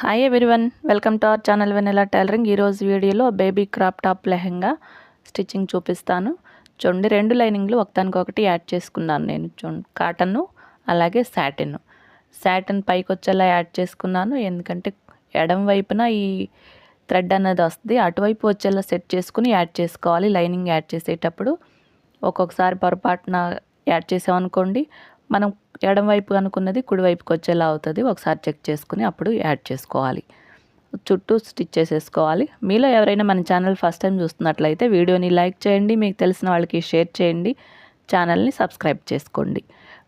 Hi everyone welcome to our channel Vennela tailoring ఈరోజు వీడియోలో baby crop top lehenga stitching చూపిస్తాను. చూడండి రెండు లైనింగ్లు ఒకదానికొకటి యాడ్ చేసుకున్నాను నేను. చూడండి కాటన్ అలాగే శాటిన్ శాటిన్ పైకి వచ్చేలా యాడ్ చేసుకున్నాను. ఎందుకంటే ఎడం వైపున ఈ థ్రెడ్ అనేది వస్తుంది. అటువైపు వచ్చేలా సెట్ చేసుకుని యాడ్ చేసుకోవాలి. లైనింగ్ యాడ్ చేసేటప్పుడు ఒక్కొక్కసారి పొరపాటున యాడ్ చేసామనుకోండి మనం ఎడం వైపు అనుకున్నది కుడివైపుకి వచ్చేలా అవుతుంది. ఒకసారి చెక్ చేసుకుని అప్పుడు యాడ్ చేసుకోవాలి. చుట్టూ స్టిచ్ చేసేసుకోవాలి. మీలో ఎవరైనా మన ఛానల్ ఫస్ట్ టైం చూస్తున్నట్లయితే వీడియోని లైక్ చేయండి. మీకు తెలిసిన వాళ్ళకి షేర్ చేయండి. ఛానల్ని సబ్స్క్రైబ్ చేసుకోండి.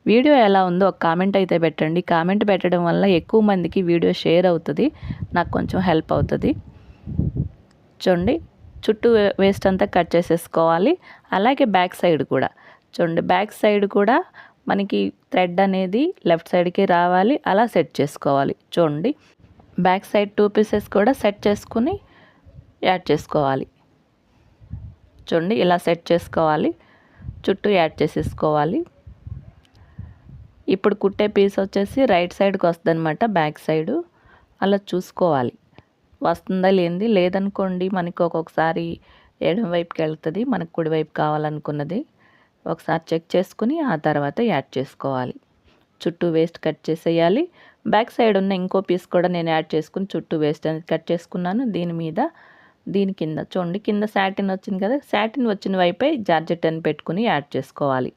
వీడియో ఎలా ఉందో ఒక కామెంట్ అయితే పెట్టండి. కామెంట్ పెట్టడం వల్ల ఎక్కువ మందికి వీడియో షేర్ అవుతుంది. నాకు కొంచెం హెల్ప్ అవుతుంది. చూడండి చుట్టూ వేస్ట్ అంతా కట్ చేసేసుకోవాలి. అలాగే బ్యాక్ సైడ్ కూడా. చూడండి బ్యాక్ సైడ్ కూడా మనకి థ్రెడ్ అనేది లెఫ్ట్ సైడ్కి రావాలి అలా సెట్ చేసుకోవాలి. చూడండి. బ్యాక్ సైడ్ టూ పీసెస్ కూడా సెట్ చేసుకుని యాడ్ చేసుకోవాలి. చూడండి ఇలా సెట్ చేసుకోవాలి. చుట్టూ యాడ్ చేసేసుకోవాలి. ఇప్పుడు కుట్టే పీస్ వచ్చేసి రైట్ సైడ్కి వస్తుంది అనమాట బ్యాక్ సైడు. అలా చూసుకోవాలి. వస్తుందా లేనిది? లేదనుకోండి మనకి ఒక్కొక్కసారి ఎడం వైపుకి వెళ్తుంది మనకు కుడివైపు కావాలనుకున్నది. ఒకసారి చెక్ చేసుకుని ఆ తర్వాత యాడ్ చేసుకోవాలి. చుట్టూ వేస్ట్ కట్ చేసేయాలి. బ్యాక్ సైడ్ ఉన్న ఇంకో పీస్ కూడా నేను యాడ్ చేసుకుని చుట్టూ వేస్ట్ అనేది కట్ చేసుకున్నాను. దీని మీద దీని కింద చూడండి కింద శాటిన్ వచ్చింది కదా శాటిన్ వచ్చిన వైపే జార్జెట్ అని పెట్టుకుని యాడ్ చేసుకోవాలి.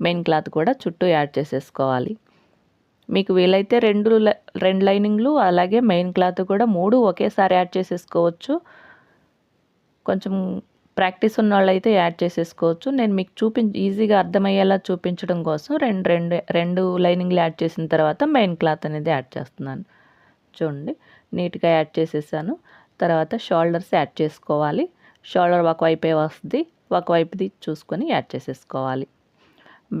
మెయిన్ క్లాత్ కూడా చుట్టూ యాడ్ చేసేసుకోవాలి. మీకు వీలైతే రెండు రెండు లైనింగ్లు అలాగే మెయిన్ క్లాత్ కూడా మూడు ఒకేసారి యాడ్ చేసేసుకోవచ్చు. కొంచెం ప్రాక్టీస్ ఉన్న వాళ్ళైతే యాడ్ చేసేసుకోవచ్చు. నేను మీకు చూపి ఈజీగా అర్థమయ్యేలా చూపించడం కోసం రెండు రెండు రెండు లైనింగ్లు యాడ్ చేసిన తర్వాత మెయిన్ క్లాత్ అనేది యాడ్ చేస్తున్నాను. చూడండి నీట్గా యాడ్ చేసేసాను. తర్వాత షోల్డర్స్ యాడ్ చేసుకోవాలి. షోల్డర్ ఒకవైపే వస్తుంది ఒకవైపుది చూసుకొని యాడ్ చేసేసుకోవాలి.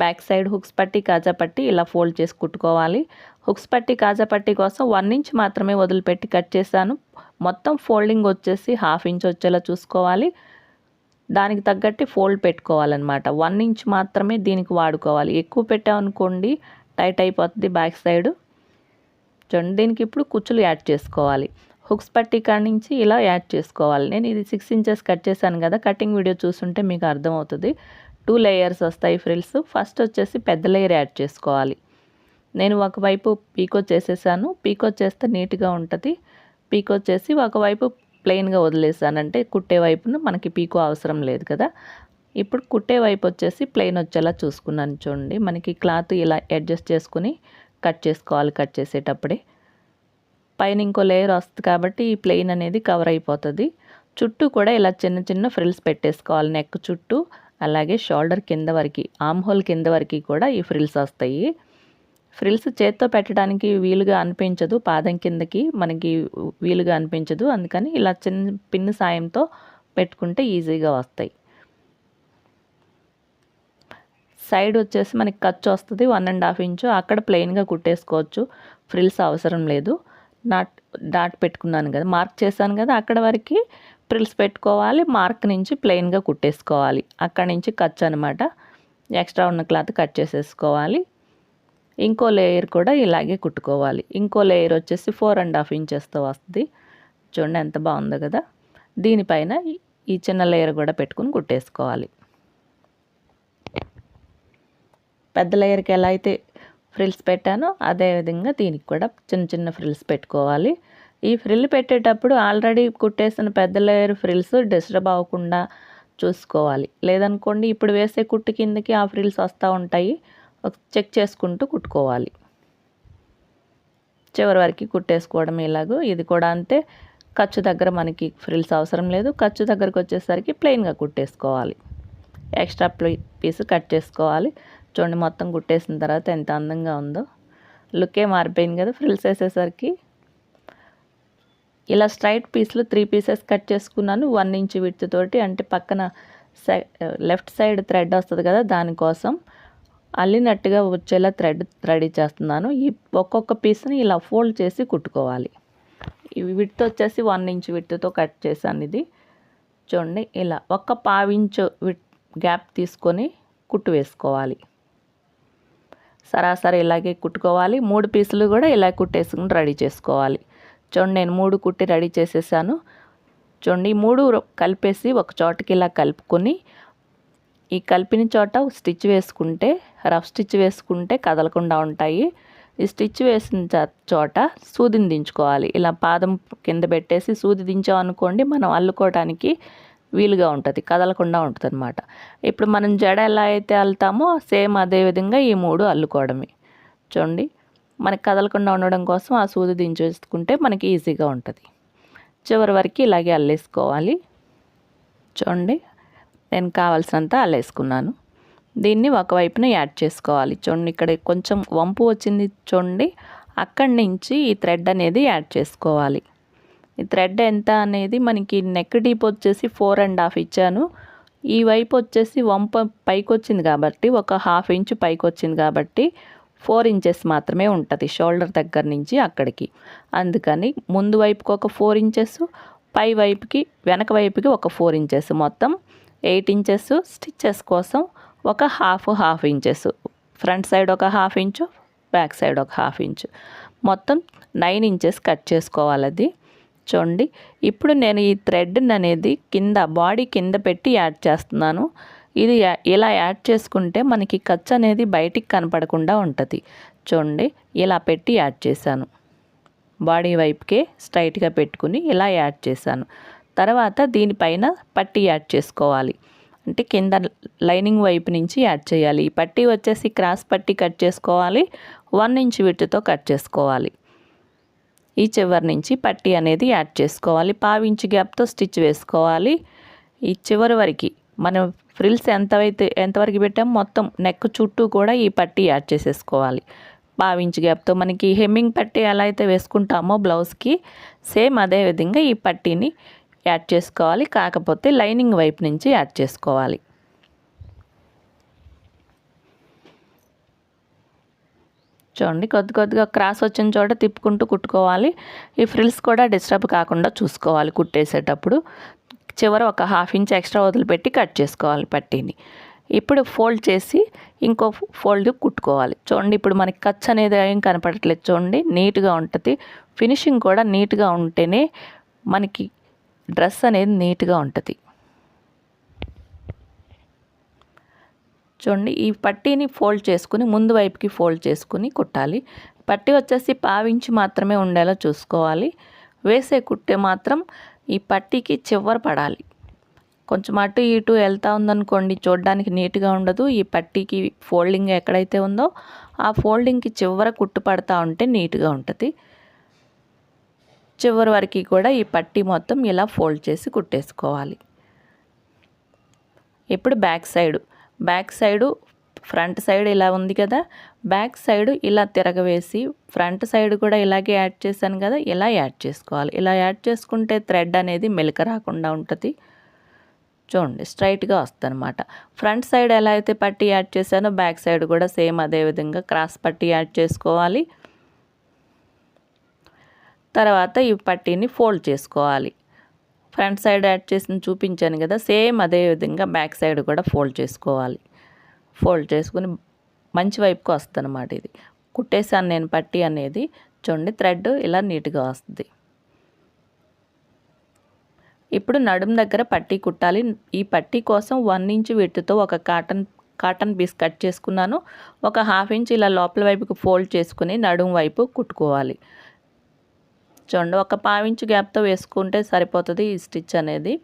బ్యాక్ సైడ్ హుక్స్ పట్టి కాజా పట్టి ఇలా ఫోల్డ్ చేసి కుట్టుకోవాలి. హుక్స్ పట్టి కాజా పట్టి కోసం వన్ ఇంచ్ మాత్రమే వదిలిపెట్టి కట్ చేశాను. మొత్తం ఫోల్డింగ్ వచ్చేసి హాఫ్ ఇంచ్ వచ్చేలా చూసుకోవాలి. దానికి తగ్గట్టు ఫోల్డ్ పెట్టుకోవాలన్నమాట. వన్ ఇంచ్ మాత్రమే దీనికి వాడుకోవాలి. ఎక్కువ పెట్టామనుకోండి టైట్ అయిపోతుంది బ్యాక్ సైడ్. చూడండి దీనికి ఇప్పుడు కుచ్చులు యాడ్ చేసుకోవాలి. హుక్స్ పట్టి కాడ నుంచి ఇలా యాడ్ చేసుకోవాలి. నేను ఇది సిక్స్ ఇంచెస్ కట్ చేశాను కదా కటింగ్ వీడియో చూస్తుంటే మీకు అర్థమవుతుంది. టూ లేయర్స్ వస్తాయి ఫ్రిల్స్. ఫస్ట్ వచ్చేసి పెద్ద లేయర్ యాడ్ చేసుకోవాలి. నేను ఒకవైపు పీకో చేసేసాను. పీకో చేస్తే నీట్గా ఉంటుంది. పీకో చేసి ఒకవైపు ప్లెయిన్గా వదిలేసానంటే కుట్టే వైపును మనకి పీకో అవసరం లేదు కదా. ఇప్పుడు కుట్టే వైపు వచ్చేసి ప్లెయిన్ వచ్చేలా చూసుకున్నాను చూడండి. మనకి క్లాత్ ఇలా అడ్జస్ట్ చేసుకుని కట్ చేసుకోవాలి కట్ చేసేటప్పుడే. పైన ఇంకో లేయర్ వస్తుంది కాబట్టి ఈ ప్లెయిన్ అనేది కవర్ అయిపోతుంది. చుట్టూ కూడా ఇలా చిన్న చిన్న ఫ్రిల్స్ పెట్టేసుకోవాలి నెక్ చుట్టూ. అలాగే షోల్డర్ కింద వరకు ఆమ్ హోల్ కింద వరకు కూడా ఈ ఫ్రిల్స్ వస్తాయి. ఫ్రిల్స్ చేత్తో పెట్టడానికి వీలుగా అనిపించదు పాదం కిందకి మనకి వీలుగా అనిపించదు. అందుకని ఇలా చిన్న పిన్ సాయంతో పెట్టుకుంటే ఈజీగా వస్తాయి. సైడ్ వచ్చేసి మనకి ఖర్చు వస్తుంది వన్ అండ్ హాఫ్ ఇంచు. అక్కడ ప్లెయిన్గా కుట్టేసుకోవచ్చు. ఫ్రిల్స్ అవసరం లేదు. నాట్ డాట్ పెట్టుకున్నాను కదా మార్క్ చేశాను కదా అక్కడ వరకు ఫ్రిల్స్ పెట్టుకోవాలి. మార్క్ నుంచి ప్లెయిన్గా కుట్టేసుకోవాలి. అక్కడ నుంచి ఖర్చు అనమాట ఎక్స్ట్రా ఉన్న క్లాత్ కట్ చేసేసుకోవాలి. ఇంకో లేయర్ కూడా ఇలాగే కుట్టుకోవాలి. ఇంకో లేయర్ వచ్చేసి ఫోర్ అండ్ హాఫ్ ఇంచెస్తో వస్తుంది. చూడండి ఎంత బాగుందో కదా. దీనిపైన ఈ చిన్న లేయర్ కూడా పెట్టుకుని కుట్టేసుకోవాలి. పెద్ద లేయర్కి ఎలా అయితే ఫ్రిల్స్ పెట్టానో అదేవిధంగా దీనికి కూడా చిన్న చిన్న ఫ్రిల్స్ పెట్టుకోవాలి. ఈ ఫ్రిల్ పెట్టేటప్పుడు ఆల్రెడీ కుట్టేసిన పెద్ద లేయర్ ఫ్రిల్స్ డిస్టర్బ్ అవ్వకుండా చూసుకోవాలి. లేదనుకోండి ఇప్పుడు వేసే కుట్టు కిందకి ఆ ఫ్రిల్స్ వస్తూ ఉంటాయి. చెక్ చేసుకుంటూ కుట్టుకోవాలి. చివరి వరకు కుట్టేసుకోవడం ఇలాగో. ఇది కూడా అంతే. ఖర్చు దగ్గర మనకి ఫ్రిల్స్ అవసరం లేదు. ఖర్చు దగ్గరకు వచ్చేసరికి ప్లెయిన్గా కుట్టేసుకోవాలి. ఎక్స్ట్రా పీస్ కట్ చేసుకోవాలి. చూడండి మొత్తం కుట్టేసిన తర్వాత ఎంత అందంగా ఉందో. లుకే మారిపోయింది కదా ఫ్రిల్స్ వేసేసరికి. ఇలా స్ట్రైట్ పీస్లు త్రీ పీసెస్ కట్ చేసుకున్నాను. వన్ ఇంచ్ విడ్త్ తోటి అంటే పక్కన లెఫ్ట్ సైడ్ థ్రెడ్ వస్తుంది కదా దానికోసం. అల్లినట్టుగా వచ్చేలా థ్రెడ్ రెడీ చేస్తున్నాను ఈ ఒక్కొక్క పీస్ని ఇలా ఫోల్డ్ చేసి కుట్టుకోవాలి. విడ్త్ వచ్చేసి వన్ ఇంచ్ విడ్త్తో కట్ చేశాను ఇది. చూడండి ఇలా ఒక్క పావించు విట్ గ్యాప్ తీసుకొని కుట్టు వేసుకోవాలి. సరాసరి ఇలాగే కుట్టుకోవాలి. మూడు పీసులు కూడా ఇలా కుట్టేసుకుని రెడీ చేసుకోవాలి. చూడండి నేను మూడు కుట్టి రెడీ చేసేసాను. చూడండి మూడు కలిపేసి ఒక చోటకి ఇలా కలుపుకొని ఈ కలిపిన చోట స్టిచ్ వేసుకుంటే రఫ్ స్టిచ్ వేసుకుంటే కదలకుండా ఉంటాయి. ఈ స్టిచ్ వేసిన చోట సూదిని దించుకోవాలి. ఇలా పాదం కింద పెట్టేసి సూది దించామనుకోండి మనం అల్లుకోవడానికి వీలుగా ఉంటుంది కదలకుండా ఉంటుంది అనమాట ఇప్పుడు మనం జడ ఎలా అయితే అల్లుతామో సేమ్ అదే విధంగా ఈ మూడు అల్లుకోవడమే. చూడండి మనకి కదలకుండా ఉండడం కోసం ఆ సూది దించేసుకుంటే మనకి ఈజీగా ఉంటుంది. చివరి వరకు ఇలాగే అల్లేసుకోవాలి. చూడండి. నేను కావాల్సినంత అల్లేసుకున్నాను. దీన్ని ఒకవైపున యాడ్ చేసుకోవాలి. చూడండి ఇక్కడ కొంచెం వంపు వచ్చింది చూడండి. అక్కడి నుంచి ఈ థ్రెడ్ అనేది యాడ్ చేసుకోవాలి. ఈ థ్రెడ్ ఎంత అనేది మనకి నెక్ డీప్ వచ్చేసి ఫోర్ అండ్ హాఫ్ ఇచ్చాను. ఈ వైపు వచ్చేసి వంప పైకి వచ్చింది కాబట్టి ఒక హాఫ్ ఇంచ్ పైకి వచ్చింది కాబట్టి ఫోర్ ఇంచెస్ మాత్రమే ఉంటుంది షోల్డర్ దగ్గర నుంచి అక్కడికి. అందుకని ముందు వైపుకి ఒక ఫోర్ ఇంచెస్ పై వైపుకి వెనక వైపుకి ఒక ఫోర్ ఇంచెస్ మొత్తం ఎయిట్ ఇంచెస్ స్టిచ్చెస్ కోసం ఒక half half inches. Front side ఒక హాఫ్ ఇంచు బ్యాక్ సైడ్ ఒక హాఫ్ ఇంచు. మొత్తం నైన్ ఇంచెస్ కట్ చేసుకోవాలి అది. చూడండి ఇప్పుడు నేను ఈ థ్రెడ్ అనేది కింద బాడీ కింద పెట్టి యాడ్ చేస్తున్నాను. ఇది ఇలా యాడ్ చేసుకుంటే మనకి ఖర్చు అనేది బయటికి కనపడకుండా ఉంటుంది. చూడండి ఇలా పెట్టి యాడ్ చేశాను. బాడీ వైపుకే స్ట్రైట్గా పెట్టుకుని ఇలా యాడ్ చేశాను. తర్వాత దీనిపైన పట్టి యాడ్ చేసుకోవాలి. అంటే కింద లైనింగ్ వైపు నుంచి యాడ్ చేయాలి. ఈ పట్టి వచ్చేసి క్రాస్ పట్టి కట్ చేసుకోవాలి. వన్ ఇంచ్ విట్టుతో కట్ చేసుకోవాలి. ఈ చివరి నుంచి పట్టి అనేది యాడ్ చేసుకోవాలి. పావించి గ్యాప్తో స్టిచ్ వేసుకోవాలి. ఈ చివరి వరకు మనం ఫ్రిల్స్ ఎంతవైతే ఎంతవరకు పెట్టామో మొత్తం నెక్ చుట్టూ కూడా ఈ పట్టి యాడ్ చేసేసుకోవాలి. పావించి గ్యాప్తో మనకి హెమ్మింగ్ పట్టి ఎలా అయితే వేసుకుంటామో బ్లౌజ్కి సేమ్ అదే విధంగా ఈ పట్టీని యాడ్ చేసుకోవాలి. కాకపోతే లైనింగ్ వైపు నుంచి యాడ్ చేసుకోవాలి. చూడండి కొద్ది కొద్దిగా క్రాస్ వచ్చిన చోట తిప్పుకుంటూ కుట్టుకోవాలి. ఈ ఫ్రిల్స్ కూడా డిస్టర్బ్ కాకుండా చూసుకోవాలి కుట్టేసేటప్పుడు. చివర ఒక హాఫ్ ఇంచ్ ఎక్స్ట్రా వదిలిపెట్టి కట్ చేసుకోవాలి పట్టీని. ఇప్పుడు ఫోల్డ్ చేసి ఇంకో ఫోల్డ్ కుట్టుకోవాలి. చూడండి ఇప్పుడు మనకి ఖర్చు అనేది ఏం కనపడట్లేదు. చూడండి నీట్గా ఉంటుంది. ఫినిషింగ్ కూడా నీట్గా ఉంటేనే మనకి డ్రెస్ అనేది నీట్గా ఉంటుంది. చూడండి ఈ పట్టీని ఫోల్డ్ చేసుకుని ముందు వైపుకి ఫోల్డ్ చేసుకుని కుట్టాలి. పట్టీ వచ్చేసి పావించి మాత్రమే ఉండేలా చూసుకోవాలి. వేసే కుట్టే మాత్రం ఈ పట్టీకి చివర పడాలి. కొంచెం అటు ఇటు వెళ్తూ ఉందనుకోండి చూడడానికి నీట్గా ఉండదు. ఈ పట్టీకి ఫోల్డింగ్ ఎక్కడైతే ఉందో ఆ ఫోల్డింగ్కి చివర కుట్టు పడతా ఉంటే నీట్గా ఉంటుంది. చివరి వరకు కూడా ఈ పట్టి మొత్తం ఇలా ఫోల్డ్ చేసి కుట్టేసుకోవాలి. ఇప్పుడు back side. Back side front side ఇలా ఉంది కదా. బ్యాక్ సైడ్ ఇలా తిరగవేసి ఫ్రంట్ సైడ్ కూడా ఇలాగే యాడ్ చేశాను కదా. ఇలా యాడ్ చేసుకోవాలి. ఇలా యాడ్ చేసుకుంటే థ్రెడ్ అనేది మెలక రాకుండా ఉంటుంది. చూడండి స్ట్రైట్గా వస్తుందన్నమాట. ఫ్రంట్ సైడ్ ఎలా అయితే పట్టి యాడ్ చేశానో బ్యాక్ సైడ్ కూడా సేమ్ అదే విధంగా క్రాస్ పట్టి యాడ్ చేసుకోవాలి. తర్వాత ఈ పట్టీని ఫోల్డ్ చేసుకోవాలి. ఫ్రంట్ సైడ్ యాడ్ చేసి చూపించాను కదా సేమ్ అదే విధంగా బ్యాక్ సైడ్ కూడా ఫోల్డ్ చేసుకోవాలి. ఫోల్డ్ చేసుకుని మంచి వైపుకి వస్తుంది అనమాట ఇది. కుట్టేసాను నేను పట్టి అనేది చూడండి థ్రెడ్ ఇలా నీట్గా వస్తుంది. ఇప్పుడు నడుం దగ్గర పట్టీ కుట్టాలి. ఈ పట్టీ కోసం వన్ ఇంచ్ విట్టుతో ఒక కాటన్ కాటన్ పీస్ కట్ చేసుకున్నాను. ఒక హాఫ్ ఇంచ్ ఇలా లోపల వైపుకి ఫోల్డ్ చేసుకుని నడుం వైపు కుట్టుకోవాలి. చూడండి ఒక పావించు గ్యాప్తో వేసుకుంటే సరిపోతుంది ఈ స్టిచ్ అనేది.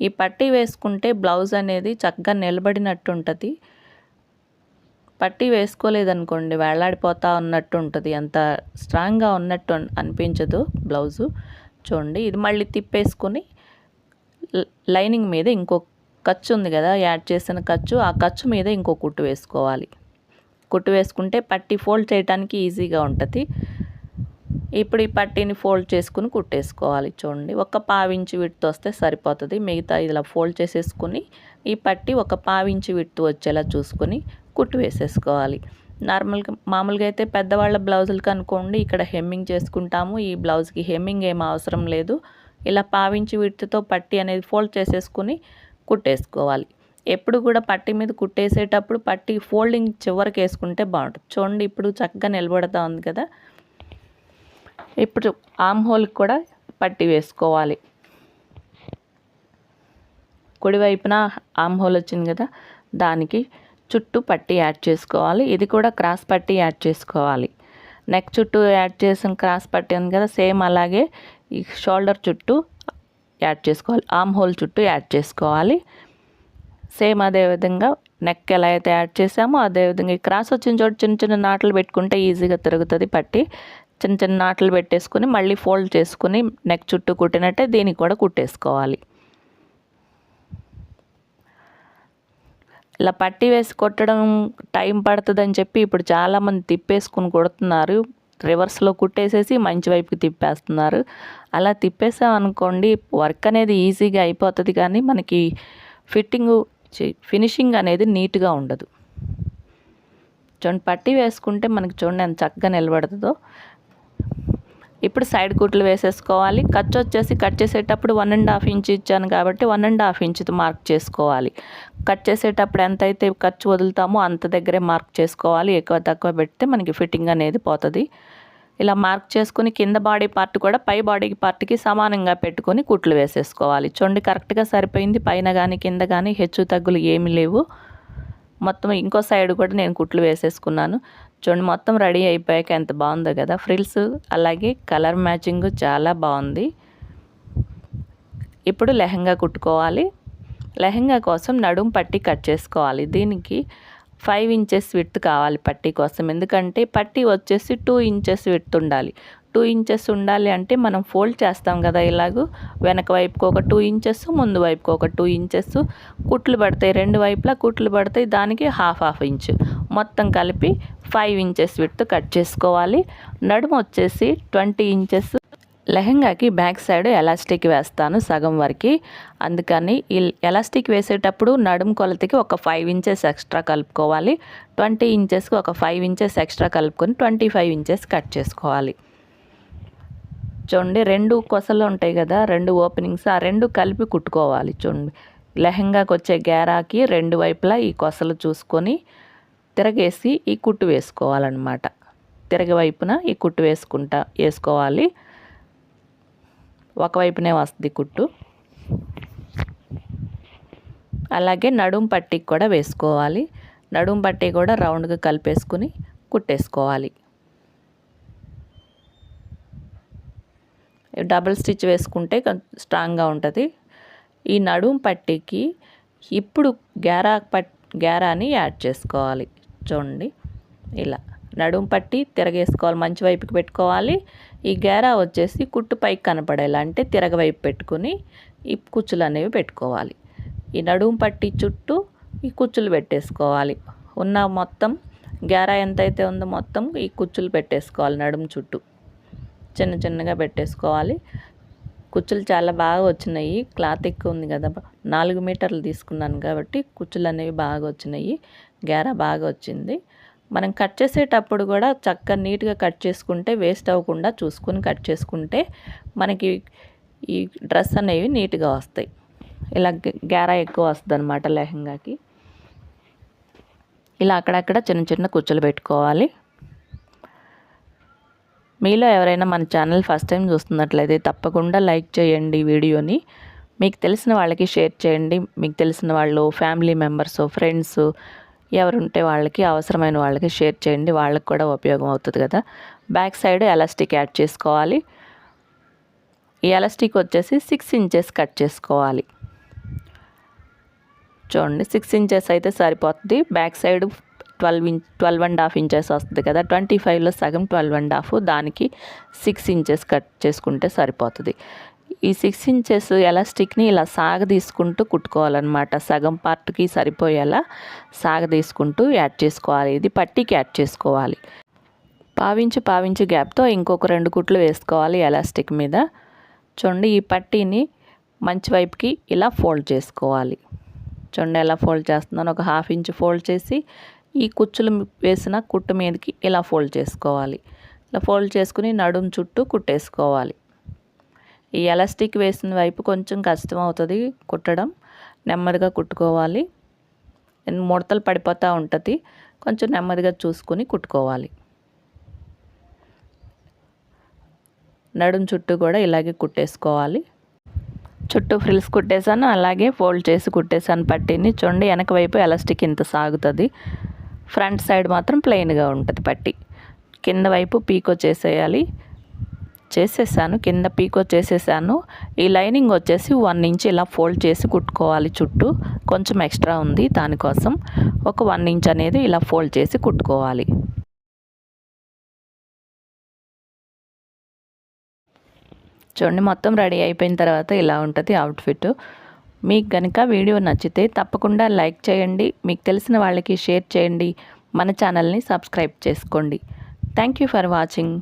ఈ పట్టీ వేసుకుంటే బ్లౌజ్ అనేది చక్కగా నిలబడినట్టు ఉంటుంది పట్టీ వేసుకోలేదనుకోండి వేలాడిపోతా ఉన్నట్టు ఉంటుంది అంత స్ట్రాంగ్గా ఉన్నట్టు అనిపించదు బ్లౌజు చూడండి ఇది మళ్ళీ తిప్పేసుకొని లైనింగ్ మీద ఇంకో ఖర్చు ఉంది కదా యాడ్ చేసిన ఖర్చు ఆ ఖర్చు మీద ఇంకో కుట్టు వేసుకోవాలి. కుట్టు వేసుకుంటే పట్టి ఫోల్డ్ చేయడానికి ఈజీగా ఉంటుంది. ఇప్పుడు ఈ పట్టీని ఫోల్డ్ చేసుకుని కుట్టేసుకోవాలి. చూడండి ఒక పావించి విడుతు వస్తే సరిపోతుంది. మిగతా ఇలా ఫోల్డ్ చేసేసుకుని ఈ పట్టి ఒక పావించి విడుతు వచ్చేలా చూసుకొని కుట్టు వేసేసుకోవాలి. నార్మల్గా మామూలుగా అయితే పెద్దవాళ్ళ బ్లౌజులకి అనుకోండి ఇక్కడ హెమ్మింగ్ చేసుకుంటాము. ఈ బ్లౌజ్కి హెమ్మింగ్ ఏం అవసరం లేదు. ఇలా పావించి విడుతుతో పట్టి అనేది ఫోల్డ్ చేసేసుకుని కుట్టేసుకోవాలి. ఎప్పుడు కూడా పట్టి మీద కుట్టేసేటప్పుడు పట్టి ఫోల్డింగ్ చివరికి వేసుకుంటే బాగుంటుంది. చూడండి ఇప్పుడు చక్కగా నిలబడతా ఉంది కదా. ఇప్పుడు ఆమ్ హోల్కి కూడా పట్టి వేసుకోవాలి. కుడివైపున ఆమ్ హోల్ వచ్చింది కదా దానికి చుట్టూ పట్టి యాడ్ చేసుకోవాలి. ఇది కూడా క్రాస్ పట్టి యాడ్ చేసుకోవాలి. నెక్ చుట్టూ యాడ్ చేసిన క్రాస్ పట్టి ఉంది కదా సేమ్ అలాగే ఈ షోల్డర్ చుట్టూ యాడ్ చేసుకోవాలి. ఆమ్ హోల్ చుట్టూ యాడ్ చేసుకోవాలి. సేమ్ అదేవిధంగా నెక్ ఎలా అయితే యాడ్ చేసామో అదేవిధంగా ఈ క్రాస్ వచ్చిన చోటు చిన్న చిన్న నాట్లు పెట్టుకుంటే ఈజీగా తిరుగుతుంది పట్టి. చిన్న చిన్న నాట్లు పెట్టేసుకుని మళ్ళీ ఫోల్డ్ చేసుకుని నెక్ చుట్టూ కుట్టినట్టే దీనికి కూడా కుట్టేసుకోవాలి. ఇలా పట్టి వేసి కొట్టడం టైం పడుతుందని చెప్పి ఇప్పుడు చాలామంది తిప్పేసుకుని కొడుతున్నారు. రివర్స్లో కుట్టేసేసి మంచి వైపుకి తిప్పేస్తున్నారు. అలా తిప్పేసామనుకోండి వర్క్ అనేది ఈజీగా అయిపోతుంది కానీ మనకి ఫిట్టింగ్ ఫినిషింగ్ అనేది నీట్గా ఉండదు. చూడండి పట్టి వేసుకుంటే మనకి చూడండి ఎంత చక్కగా నిలబడుతుందో. ఇప్పుడు సైడ్ కుట్లు వేసేసుకోవాలి. ఖర్చు వచ్చేసి కట్ చేసేటప్పుడు వన్ అండ్ హాఫ్ ఇంచ్ ఇచ్చాను కాబట్టి one and half inch mark చేసుకోవాలి. కట్ చేసేటప్పుడు ఎంత అయితే ఖర్చు వదులుతామో అంత దగ్గరే మార్క్ చేసుకోవాలి. ఎక్కువ తక్కువ పెడితే మనకి ఫిట్టింగ్ అనేది పోతుంది. ఇలా మార్క్ చేసుకుని కింద బాడీ పార్ట్ కూడా పై బాడీ పార్ట్కి సమానంగా పెట్టుకొని కుట్లు వేసేసుకోవాలి. చూడండి కరెక్ట్గా సరిపోయింది. పైన కానీ కింద కానీ హెచ్చు తగ్గులు ఏమి లేవు. మొత్తం ఇంకో సైడ్ కూడా నేను కుట్లు వేసేసుకున్నాను. చూడండి మొత్తం రెడీ అయిపోయాక ఎంత బాగుందో కదా. ఫ్రిల్స్ అలాగే కలర్ మ్యాచింగ్ చాలా బాగుంది. ఇప్పుడు లెహంగా కుట్టుకోవాలి. లెహంగా కోసం నడుం పట్టి కట్ చేసుకోవాలి. దీనికి ఫైవ్ ఇంచెస్ విడ్త్ కావాలి పట్టీ కోసం. ఎందుకంటే పట్టీ వచ్చేసి టూ ఇంచెస్ విడ్త్ ఉండాలి. టూ ఇంచెస్ ఉండాలి అంటే మనం ఫోల్డ్ చేస్తాం కదా ఇలాగూ. వెనక వైపుకి ఒక టూ ఇంచెస్ ముందు వైపుకి ఒక టూ ఇంచెస్. కుట్లు పడతాయి రెండు వైపులా కుట్లు పడతాయి. దానికి హాఫ్ హాఫ్ ఇంచ్. మొత్తం కలిపి ఫైవ్ ఇంచెస్ విడ్త్ కట్ చేసుకోవాలి. నడుము వచ్చేసి ట్వంటీ ఇంచెస్ లెహంగాకి బ్యాక్ సైడ్ ఎలాస్టిక్ వేస్తాను సగం వరకు. అందుకని ఈ ఎలాస్టిక్ వేసేటప్పుడు నడుము కొలతకి ఒక ఫైవ్ ఇంచెస్ ఎక్స్ట్రా కలుపుకోవాలి. ట్వంటీ ఇంచెస్కి ఒక ఫైవ్ ఇంచెస్ ఎక్స్ట్రా కలుపుకొని ట్వంటీ ఫైవ్ ఇంచెస్ కట్ చేసుకోవాలి. చూడండి రెండు కొసలు ఉంటాయి కదా రెండు ఓపెనింగ్స్ ఆ రెండు కలిపి కుట్టుకోవాలి చూడండి. లెహంగాకి వచ్చే గేరాకి రెండు వైపులా ఈ కొసలు చూసుకొని తిరగేసి ఈ కుట్టు వేసుకోవాలన్నమాట. తిరగవైపున ఈ కుట్టు వేసుకుంటా వేసుకోవాలి. ఒకవైపునే వస్తుంది కుట్టు. అలాగే నడుం పట్టికి కూడా వేసుకోవాలి. నడుం పట్టి కూడా రౌండ్గా కలిపేసుకుని కుట్టేసుకోవాలి. డబుల్ స్టిచ్ వేసుకుంటే స్ట్రాంగ్గా ఉంటుంది. ఈ నడుం పట్టికి ఇప్పుడు గ్యారా పట్ గ్యారాని యాడ్ చేసుకోవాలి. చూడండి. ఇలా నడుము పట్టి తిరగేసుకోవాలి మంచి వైపుకి పెట్టుకోవాలి. ఈ గేరా వచ్చేసి కుట్టు పైకి కనపడేలా అంటే తిరగవైపు పెట్టుకుని ఈ కుచ్చులు అనేవి పెట్టుకోవాలి. ఈ నడుము పట్టి చుట్టూ ఈ కుచ్చులు పెట్టేసుకోవాలి. ఉన్న మొత్తం గేరా ఎంతైతే ఉందో మొత్తం ఈ కుచ్చులు పెట్టేసుకోవాలి నడుము చుట్టూ. చిన్న చిన్నగా పెట్టేసుకోవాలి. కుచ్చులు చాలా బాగా వచ్చినాయి. క్లాత్ ఎక్కువ ఉంది కదా నాలుగు మీటర్లు తీసుకున్నాను కాబట్టి కుచ్చులు అనేవి బాగా వచ్చినాయి. గేర బాగా వచ్చింది. మనం కట్ చేసేటప్పుడు కూడా చక్కగా నీట్గా కట్ చేసుకుంటే వేస్ట్ అవ్వకుండా చూసుకొని కట్ చేసుకుంటే మనకి ఈ డ్రెస్ అనేవి నీట్గా వస్తాయి. ఇలా గ్యారా ఎక్కువ వస్తుంది అనమాట లెహంగాకి. ఇలా అక్కడక్కడ చిన్న చిన్న కుచ్చులు పెట్టుకోవాలి. మీలో ఎవరైనా మన ఛానల్ ఫస్ట్ టైం చూస్తున్నట్లయితే తప్పకుండా లైక్ చేయండి వీడియోని. మీకు తెలిసిన వాళ్ళకి షేర్ చేయండి. మీకు తెలిసిన వాళ్ళు ఫ్యామిలీ మెంబర్స్ ఫ్రెండ్స్ ఎవరుంటే వాళ్ళకి అవసరమైన వాళ్ళకి షేర్ చేయండి. వాళ్ళకి కూడా ఉపయోగం అవుతుంది కదా. బ్యాక్ సైడ్ ఎలాస్టిక్ యాడ్ చేసుకోవాలి. ఈ ఎలాస్టిక్ వచ్చేసి సిక్స్ ఇంచెస్ కట్ చేసుకోవాలి. చూడండి సిక్స్ ఇంచెస్ అయితే సరిపోతుంది. Back side twelve inch twelve and half inches వస్తుంది కదా. ట్వంటీ ఫైవ్లో సగం ట్వెల్వ్ అండ్ హాఫ్ దానికి సిక్స్ ఇంచెస్ కట్ చేసుకుంటే సరిపోతుంది. ఈ సిక్స్ ఇంచెస్ ఎలాస్టిక్ని ఇలా సాగ తీసుకుంటూ కుట్టుకోవాలన్నమాట. సగం పార్ట్కి సరిపోయేలా సాగ తీసుకుంటూ యాడ్ చేసుకోవాలి. ఇది పట్టీకి యాడ్ చేసుకోవాలి. పావించు పావించు గ్యాప్తో ఇంకొక రెండు కుట్లు వేసుకోవాలి ఎలాస్టిక్ మీద. చూడండి ఈ పట్టీని మంచి వైపుకి ఇలా ఫోల్డ్ చేసుకోవాలి. చూడండి ఎలా ఫోల్డ్ చేస్తున్నాను. ఒక హాఫ్ ఇంచ్ ఫోల్డ్ చేసి ఈ కుచ్చులు వేసిన కుట్టు మీదకి ఇలా ఫోల్డ్ చేసుకోవాలి. ఇలా ఫోల్డ్ చేసుకుని నడుం చుట్టూ కుట్టేసుకోవాలి. ఈ ఎలాస్టిక్ వేసిన వైపు కొంచెం కష్టం అవుతుంది కుట్టడం. నెమ్మదిగా కుట్టుకోవాలి. ముడతలు పడిపోతూ ఉంటుంది. కొంచెం నెమ్మదిగా చూసుకుని కుట్టుకోవాలి. నడుం చుట్టూ కూడా ఇలాగే కుట్టేసుకోవాలి. చుట్టూ ఫ్రిల్స్ కుట్టేసాను అలాగే ఫోల్డ్ చేసి కుట్టేసాను పట్టిని. చూడండి వెనక వైపు ఎలాస్టిక్ ఇంత సాగుతుంది. ఫ్రంట్ సైడ్ మాత్రం ప్లెయిన్గా ఉంటుంది పట్టి. కింద వైపు పీకో చేసేయాలి చేసేసాను. కింద పీకో చేసేసాను ఈ లైనింగ్ వచ్చేసి వన్ ఇంచ్ ఇలా ఫోల్డ్ చేసి కుట్టుకోవాలి చుట్టూ. కొంచెం ఎక్స్ట్రా ఉంది దానికోసం. ఒక వన్ ఇంచ్ అనేది ఇలా ఫోల్డ్ చేసి కుట్టుకోవాలి. చూడండి మొత్తం రెడీ అయిపోయిన తర్వాత ఇలా ఉంటుంది అవుట్ఫిట్ మీకు కనుక వీడియో నచ్చితే తప్పకుండా లైక్ చేయండి మీకు తెలిసిన వాళ్ళకి షేర్ చేయండి మన ఛానల్ని సబ్స్క్రైబ్ చేసుకోండి. Thank you for watching